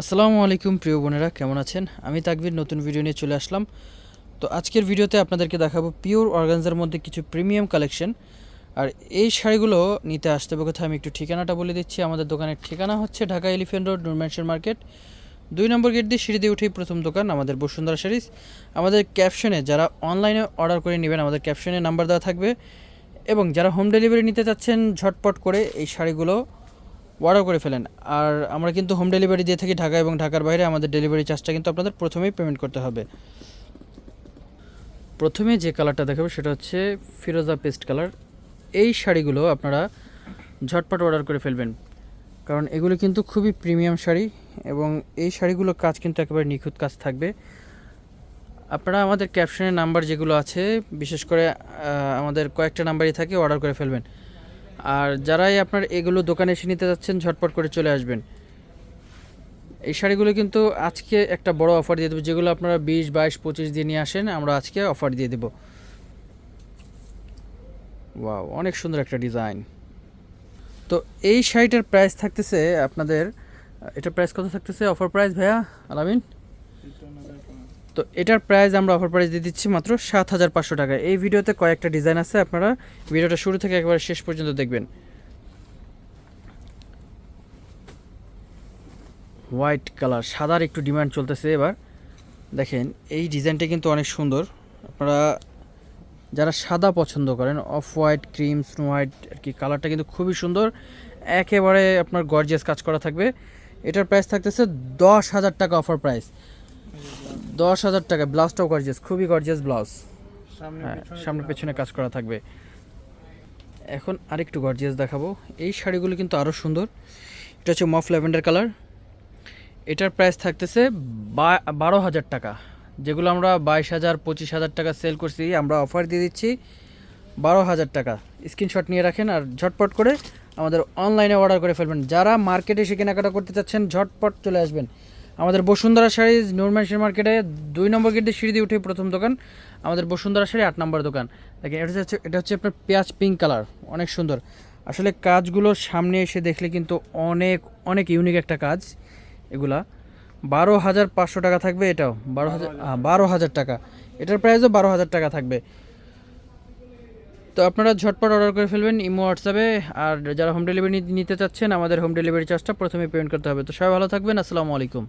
আসসালামু আলাইকুম, প্রিয় বোনেরা, কেমন আছেন? আমি তাকবির, নতুন ভিডিও নিয়ে চলে আসলাম। তো আজকের ভিডিওতে আপনাদেরকে দেখাবো পিওর অর্গানজার মধ্যে কিছু প্রিমিয়াম কালেকশন। আর এই শাড়িগুলো নিতে আসতে হবে কোথায়, আমি একটু ঠিকানাটা বলে দিচ্ছি। আমাদের দোকানের ঠিকানা হচ্ছে Dhaka elephant road Noor Mansion market. দুই নম্বর গেট দিয়ে সিঁড়ি দিয়ে উঠেই প্রথম দোকান, আমাদের বসুন্ধরা শাড়িজ আমাদের ক্যাপশনে যারা অনলাইনে অর্ডার করে নেবেন, আমাদের ক্যাপশনে নাম্বার দেওয়া থাকবে। এবং যারা হোম ডেলিভারি নিতে চাচ্ছেন, ঝটপট করে এই শাড়িগুলো অর্ডার করে ফেলেন। আর আমরা কিন্তু হোম ডেলিভারি দিয়ে থাকি ঢাকা এবং ঢাকার বাইরে। আমাদের ডেলিভারি চার্জটা কিন্তু আপনাদের প্রথমেই পেমেন্ট করতে হবে। প্রথমে যে কালারটা দেখাবো সেটা হচ্ছে ফিরোজা পেস্ট কালার এই শাড়িগুলো আপনারা ঝটপট অর্ডার করে ফেলবেন। কারণ এগুলো কিন্তু খুবই প্রিমিয়াম শাড়ি এবং এই শাড়িগুলোর কাজ কিন্তু একেবারে নিখুঁত কাজ থাকবে। আপনারা আমাদের ক্যাপশনের নাম্বার যেগুলো আছে, বিশেষ করে আমাদের কয়েকটা নাম্বারই থাকে অর্ডার করে ফেলবেন। আর যারাই আপনার এগুলো দোকানে এসে নিতে যাচ্ছেন, ঝটপট করে চলে আসবেন। এই শাড়িগুলো কিন্তু আজকে একটা বড় অফার দিয়ে দেবো, যেগুলো আপনারা বিশ, বাইশ, পঁচিশ দিয়ে নিয়ে আসেন, আমরা আজকে অফার দিয়ে দেবো। ওয়াও, অনেক সুন্দর একটা ডিজাইন। তো এই শাড়িটার প্রাইস থাকতেছে আপনাদের, এটা প্রাইস কত থাকতেছে? অফার প্রাইস ভাইয়া, আলামিন? তো এটার প্রাইস আমরা অফার প্রাইস দিয়ে দিচ্ছি মাত্র সাত হাজার পাঁচশো টাকা। এই ভিডিওতে কয়েকটা ডিজাইন আছে, আপনারা ভিডিওটা শুরু থেকে একেবারে শেষ পর্যন্ত দেখবেন। হোয়াইট কালার সাদার একটু ডিমান্ড চলতেছে এবার। দেখেন, এই ডিজাইনটা কিন্তু অনেক সুন্দর। আপনারা যারা সাদা পছন্দ করেন off white cream snow white আর কি কালারটা কিন্তু খুবই সুন্দর। একেবারে আপনার গর্জিয়াস কাজ করা থাকবে। এটার প্রাইস থাকতেছে দশ হাজার টাকা অফার প্রাইস দশ হাজার টাকা ব্লাউজটাও গর্জিয়াস খুবই গর্জিয়াস ব্লাউজ হ্যাঁ সামনে পেছনে কাজ করা থাকবে। এখন আরেকটু গর্জিয়াস দেখাবো। এই শাড়িগুলো কিন্তু আরও সুন্দর। এটা হচ্ছে মফ ল্যাভেন্ডার কালার। এটার প্রাইস থাকতেছে বারো হাজার টাকা। যেগুলো আমরা বাইশ হাজার পঁচিশ হাজার টাকা সেল করছি আমরা অফার দিয়ে দিচ্ছি বারো হাজার টাকা। স্ক্রিনশট নিয়ে রাখেন আর ঝটপট করে আমাদের অনলাইনে অর্ডার করে ফেলবেন। যারা মার্কেটে এসে কেনাকাটা করতে চাচ্ছেন ঝটপট চলে আসবেন। আমাদের বসুন্ধরা শাড়িজ নুরম্যানশন মার্কেটে দুই নম্বর গেটে সিঁড়ি দিয়ে উঠে প্রথম দোকান, আমাদের বসুন্ধরা শাড়ি আট নম্বর দোকান। দেখেন, এটা হচ্ছে এটা হচ্ছে আপনার পেঁয়াজ পিঙ্ক কালার অনেক সুন্দর। আসলে কাজগুলো সামনে এসে দেখলে কিন্তু অনেক অনেক ইউনিক একটা কাজ এগুলা। বারো হাজার পাঁচশো টাকা থাকবে এটাও। বারো হাজার বারো হাজার টাকা। এটার প্রাইসও বারো হাজার টাকা থাকবে। তো আপনারা ঝটপট অর্ডার করে ফেলবেন ইমো, হোয়াটসঅ্যাপে। আর যারা হোম ডেলিভারি নিতে চাচ্ছেন, আমাদের হোম ডেলিভারি চার্জটা প্রথমে পেমেন্ট করতে হবে। তো সবাই ভালো থাকবেন। আসসালামু আলাইকুম।